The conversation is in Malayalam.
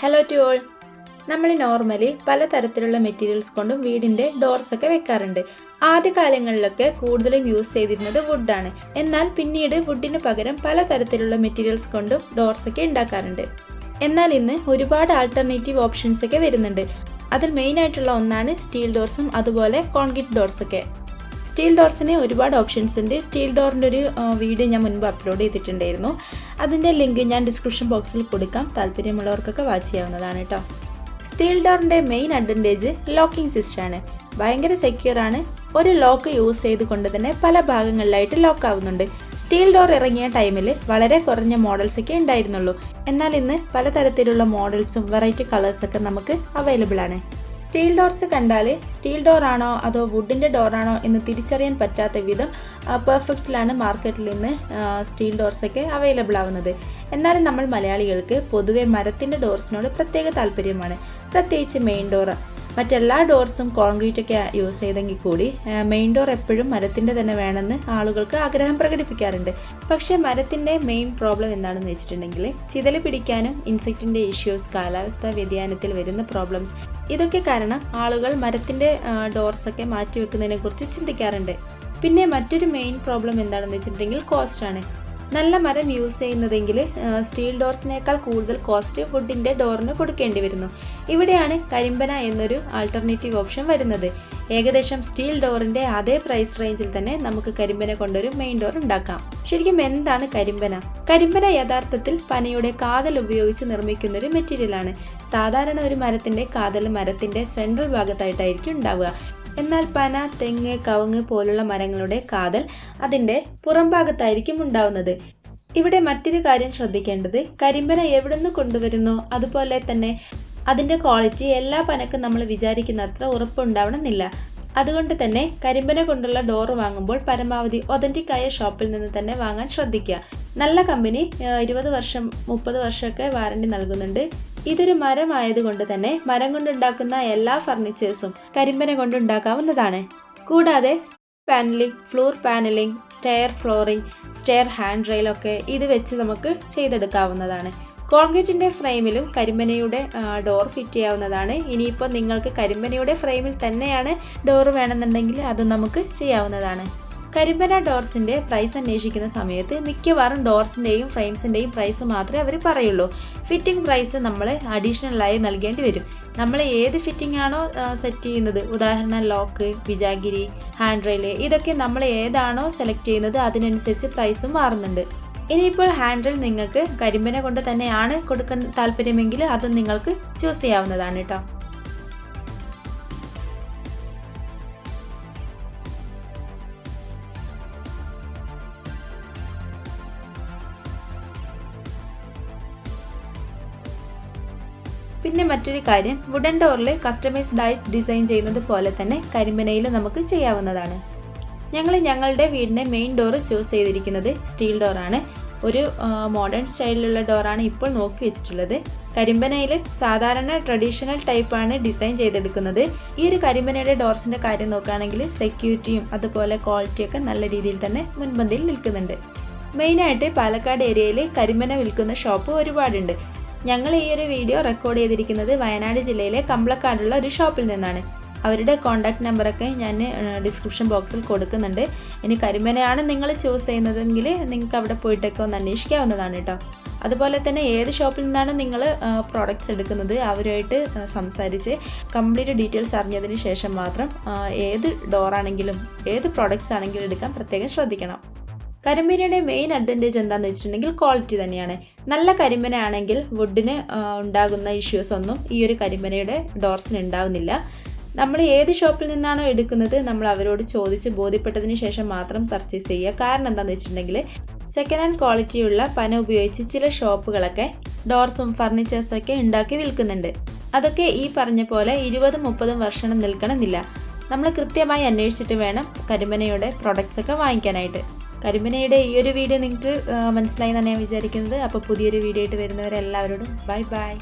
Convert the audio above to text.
ഹലോ ടു ഓൾ നമ്മൾ നോർമലി പലതരത്തിലുള്ള മെറ്റീരിയൽസ് കൊണ്ടും വീടിന്റെ ഡോർസ് ഒക്കെ വെക്കാറുണ്ട്. ആദ്യകാലങ്ങളിലൊക്കെ കൂടുതലും യൂസ് ചെയ്തിരുന്നത് വുഡാണ് എന്നാൽ പിന്നീട് വുഡിന് പകരം പലതരത്തിലുള്ള മെറ്റീരിയൽസ് കൊണ്ടും ഡോർസ് ഒക്കെ ഉണ്ടാക്കാറുണ്ട്. എന്നാൽ ഇന്ന് ഒരുപാട് ആൾട്ടർനേറ്റീവ് ഓപ്ഷൻസ് ഒക്കെ വരുന്നുണ്ട്. അതിൽ മെയിൻ ആയിട്ടുള്ള ഒന്നാണ് സ്റ്റീൽ ഡോർസും അതുപോലെ കോൺക്രീറ്റ് ഡോർസ് ഒക്കെ. സ്റ്റീൽ ഡോർസിന് ഒരുപാട് ഓപ്ഷൻസ് ഉണ്ട്. സ്റ്റീൽ ഡോറിന്റെ ഒരു വീഡിയോ ഞാൻ മുൻപ് അപ്ലോഡ് ചെയ്തിട്ടുണ്ടായിരുന്നു. അതിന്റെ ലിങ്ക് ഞാൻ ഡിസ്ക്രിപ്ഷൻ ബോക്സിൽ കൊടുക്കാം. താല്പര്യമുള്ളവർക്കൊക്കെ വാച്ച് ചെയ്യാവുന്നതാണ് കേട്ടോ സ്റ്റീൽ ഡോറിന്റെ മെയിൻ അഡ്വാന്റേജ് ലോക്കിംഗ് സിസ്റ്റമാണ് ഭയങ്കര സെക്യൂർ ആണ്. ഒരു ലോക്ക് യൂസ് ചെയ്തുകൊണ്ട് തന്നെ പല ഭാഗങ്ങളിലായിട്ട് ലോക്ക് ആവുന്നുണ്ട്. സ്റ്റീൽ ഡോർ ഇറങ്ങിയ ടൈമിൽ വളരെ കുറഞ്ഞ മോഡൽസ് ഒക്കെ ഉണ്ടായിരുന്നുള്ളൂ. എന്നാൽ ഇന്ന് പലതരത്തിലുള്ള മോഡൽസും വെറൈറ്റി കളേഴ്സൊക്കെ നമുക്ക് അവൈലബിൾ ആണ്. സ്റ്റീൽ ഡോർസ് കണ്ടാൽ സ്റ്റീൽ ഡോറാണോ അതോ വുഡിന്റെ ഡോറാണോ എന്ന് തിരിച്ചറിയാൻ പറ്റാത്ത വിധം പെർഫെക്റ്റിലാണ് മാർക്കറ്റിൽ നിന്ന് സ്റ്റീൽ ഡോർസൊക്കെ അവൈലബിൾ ആവുന്നത് എന്നാലും നമ്മൾ മലയാളികൾക്ക് പൊതുവെ മരത്തിന്റെ ഡോർസിനോട് പ്രത്യേക താല്പര്യമാണ്. പ്രത്യേകിച്ച് മെയിൻ ഡോർ മറ്റെല്ലാ ഡോർസും കോൺക്രീറ്റ് ഒക്കെ യൂസ് ചെയ്തെങ്കിൽ കൂടി മെയിൻ ഡോർ എപ്പോഴും മരത്തിന്റെ തന്നെ വേണമെന്ന് ആളുകൾക്ക് ആഗ്രഹം പ്രകടിപ്പിക്കാറുണ്ട്. പക്ഷേ മരത്തിന്റെ മെയിൻ പ്രോബ്ലം എന്താണെന്ന് വെച്ചിട്ടുണ്ടെങ്കിൽ ചിതൽ പിടിക്കാനും ഇൻസെക്റ്റിന്റെ ഇഷ്യൂസ് കാലാവസ്ഥാ വ്യതിയാനത്തിൽ വരുന്ന പ്രോബ്ലംസ് ഇതൊക്കെ കാരണം ആളുകൾ മരത്തിന്റെ ഡോർസൊക്കെ മാറ്റിവെക്കുന്നതിനെ കുറിച്ച് ചിന്തിക്കാറുണ്ട്. പിന്നെ മറ്റൊരു മെയിൻ പ്രോബ്ലം എന്താണെന്ന് വെച്ചിട്ടുണ്ടെങ്കിൽ കോസ്റ്റാണ് നല്ല മരം യൂസ് ചെയ്യുന്നതെങ്കിൽ സ്റ്റീൽ ഡോർസിനേക്കാൾ കൂടുതൽ കോസ്റ്റ് വുഡിന്റെ ഡോറിന് കൊടുക്കേണ്ടി വരുന്നു. ഇവിടെയാണ് കരിമ്പന എന്നൊരു ആൾട്ടർനേറ്റീവ് ഓപ്ഷൻ വരുന്നത്. ഏകദേശം സ്റ്റീൽ ഡോറിന്റെ അതേ പ്രൈസ് റേഞ്ചിൽ തന്നെ നമുക്ക് കരിമ്പന കൊണ്ടൊരു മെയിൻ ഡോർ ഉണ്ടാക്കാം. ശരിക്കും എന്താണ് കരിമ്പന? കരിമ്പന യഥാർത്ഥത്തിൽ പനയുടെ കാതൽ ഉപയോഗിച്ച് നിർമ്മിക്കുന്ന ഒരു മെറ്റീരിയലാണ് സാധാരണ ഒരു മരത്തിന്റെ കാതൽ മരത്തിന്റെ സെൻട്രൽ ഭാഗത്തായിട്ടായിരിക്കും ഉണ്ടാവുക. എന്നാൽ പന തെങ്ങ് കവുങ്ങ് പോലുള്ള മരങ്ങളുടെ കാതൽ അതിന്റെ പുറംഭാഗത്തായിരിക്കും ഉണ്ടാവുന്നത്. ഇവിടെ മറ്റൊരു കാര്യം ശ്രദ്ധിക്കേണ്ടത് കരിമ്പന എവിടുന്ന് കൊണ്ടുവരുന്നു? അതുപോലെ തന്നെ അതിന്റെ ക്വാളിറ്റി എല്ലാ പനക്കും നമ്മൾ വിചാരിക്കുന്ന അത്ര ഉറപ്പുണ്ടാവണമെന്നില്ല. അതുകൊണ്ട് തന്നെ കരിമ്പന കൊണ്ടുള്ള ഡോർ വാങ്ങുമ്പോൾ പരമാവധി ഒതന്റിക് ആയ ഷോപ്പിൽ നിന്ന് തന്നെ വാങ്ങാൻ ശ്രദ്ധിക്കുക. നല്ല കമ്പനി ഇരുപത് വർഷം മുപ്പത് വർഷമൊക്കെ വാറണ്ടി നൽകുന്നുണ്ട്. ഇതൊരു മരമായതുകൊണ്ട് തന്നെ മരം കൊണ്ടുണ്ടാക്കുന്ന എല്ലാ ഫർണിച്ചേഴ്സും കരിമ്പന കൊണ്ടുണ്ടാക്കാവുന്നതാണ്. കൂടാതെ paneling floor paneling stair flooring stair hand റെയിലൊക്കെ ഇത് വെച്ച് നമുക്ക് ചെയ്തെടുക്കാവുന്നതാണ്. കോൺക്രീറ്റിന്റെ ഫ്രെയിമിലും കരിമ്പനയുടെ ഡോർ ഫിറ്റ് ചെയ്യാവുന്നതാണ്. ഇനിയിപ്പോൾ നിങ്ങൾക്ക് കരിമ്പനയുടെ ഫ്രെയിമിൽ തന്നെയാണ് ഡോർ വേണമെന്നുണ്ടെങ്കിൽ അത് നമുക്ക് ചെയ്യാവുന്നതാണ്. കരിമ്പന ഡോർസിന്റെ പ്രൈസ് അന്വേഷിക്കുന്ന സമയത്ത് മിക്കവാറും ഡോർസിന്റെയും ഫ്രെയിംസിന്റെയും പ്രൈസ് മാത്രമേ അവർ പറയുള്ളൂ. ഫിറ്റിംഗ് പ്രൈസ് നമ്മൾ അഡീഷണലായി നൽകേണ്ടി വരും. നമ്മൾ ഏത് ഫിറ്റിംഗ് ആണോ സെറ്റ് ചെയ്യുന്നത്? ഉദാഹരണം ലോക്ക് വിജാഗിരി ഹാൻഡ് റെയിൽ ഇതൊക്കെ നമ്മൾ ഏതാണോ സെലക്ട് ചെയ്യുന്നത് അതിനനുസരിച്ച് പ്രൈസും മാറുന്നുണ്ട്. ഇനിയിപ്പോൾ ഹാൻഡിൽ നിങ്ങൾക്ക് കരിമ്പന കൊണ്ട് തന്നെയാണ് കൊടുക്കാൻ താല്പര്യമെങ്കിൽ അത് നിങ്ങൾക്ക് ചൂസ് ചെയ്യാവുന്നതാണ് കേട്ടോ പിന്നെ മറ്റൊരു കാര്യം വുഡൻ ഡോറിൽ കസ്റ്റമൈസ്ഡ് ആയി ഡിസൈൻ ചെയ്യുന്നത് പോലെ തന്നെ കരിമ്പനയിൽ നമുക്ക് ചെയ്യാവുന്നതാണ്. ഞങ്ങൾ ഞങ്ങളുടെ വീടിന്റെ മെയിൻ ഡോറ് ചൂസ് ചെയ്തിരിക്കുന്നത് സ്റ്റീൽ ഡോറാണ് ഒരു മോഡേൺ സ്റ്റൈലിലുള്ള ഡോറാണ് ഇപ്പോൾ നോക്കി വെച്ചിട്ടുള്ളത്. കരിമ്പനയിൽ സാധാരണ ട്രഡീഷണൽ ടൈപ്പാണ് ഡിസൈൻ ചെയ്തെടുക്കുന്നത്. ഈ ഒരു കരിമ്പനയുടെ ഡോർസിന്റെ കാര്യം നോക്കുകയാണെങ്കിൽ സെക്യൂരിറ്റിയും അതുപോലെ ക്വാളിറ്റിയൊക്കെ നല്ല രീതിയിൽ തന്നെ മുൻപന്തിയിൽ നിൽക്കുന്നുണ്ട്. മെയിനായിട്ട് പാലക്കാട് ഏരിയയിൽ കരിമ്പന വിൽക്കുന്ന ഷോപ്പ് ഒരുപാടുണ്ട്. ഞങ്ങൾ ഈ ഒരു വീഡിയോ റെക്കോർഡ് ചെയ്തിരിക്കുന്നത് വയനാട് ജില്ലയിലെ കമ്പളക്കാടുള്ള ഒരു ഷോപ്പിൽ നിന്നാണ്. അവരുടെ കോണ്ടാക്ട് നമ്പറൊക്കെ ഞാൻ ഡിസ്ക്രിപ്ഷൻ ബോക്സിൽ കൊടുക്കുന്നുണ്ട്. ഇനി കരിമനയാണ് നിങ്ങൾ ചൂസ് ചെയ്യുന്നതെങ്കിൽ നിങ്ങൾക്ക് അവിടെ പോയിട്ടൊക്കെ ഒന്ന് അന്വേഷിക്കാവുന്നതാണ് കേട്ടോ. അതുപോലെ തന്നെ ഏത് ഷോപ്പിൽ നിന്നാണ് നിങ്ങൾ പ്രോഡക്റ്റ്സ് എടുക്കുന്നത് അവരുമായിട്ട് സംസാരിച്ച് കംപ്ലീറ്റ് ഡീറ്റെയിൽസ് അറിഞ്ഞതിന് ശേഷം മാത്രം ഏത് ഡോറാണെങ്കിലും ഏത് പ്രോഡക്റ്റ്സ് ആണെങ്കിലും എടുക്കാൻ പ്രത്യേകം ശ്രദ്ധിക്കണം. കരിമീനയുടെ മെയിൻ അഡ്വാന്റേജ് എന്താണെന്ന് വെച്ചിട്ടുണ്ടെങ്കിൽ ക്വാളിറ്റി തന്നെയാണ്. നല്ല കരിമന ആണെങ്കിൽ വുഡിന് ഉണ്ടാകുന്ന ഇഷ്യൂസ് ഒന്നും ഈ ഒരു കരിമനയുടെ ഡോർസിന് ഉണ്ടാവുന്നില്ല. നമ്മൾ ഏത് ഷോപ്പിൽ നിന്നാണോ എടുക്കുന്നത് നമ്മൾ അവരോട് ചോദിച്ച് ബോധ്യപ്പെട്ടതിന് ശേഷം മാത്രം പർച്ചേസ് ചെയ്യുക. കാരണം എന്താണെന്ന് വെച്ചിട്ടുണ്ടെങ്കിൽ സെക്കൻഡ് ഹാൻഡ് ക്വാളിറ്റിയുള്ള പന ഉപയോഗിച്ച് ചില ഷോപ്പുകളൊക്കെ ഡോർസും ഫർണിച്ചേഴ്സും ഒക്കെ ഉണ്ടാക്കി വിൽക്കുന്നുണ്ട്. അതൊക്കെ ഈ പറഞ്ഞ പോലെ ഇരുപതും മുപ്പതും വർഷം നിൽക്കണമെന്നില്ല. നമ്മൾ കൃത്യമായി അന്വേഷിച്ചിട്ട് വേണം കരിമനയുടെ പ്രൊഡക്ട്സ് ഒക്കെ വാങ്ങിക്കാനായിട്ട്. കരിമനയുടെ ഈ ഒരു വീഡിയോ നിങ്ങൾക്ക് മനസ്സിലായി എന്നാണ് ഞാൻ വിചാരിക്കുന്നത്. അപ്പോൾ പുതിയൊരു വീഡിയോ ആയിട്ട് വരുന്നവരെല്ലാവരോടും ബൈ ബൈ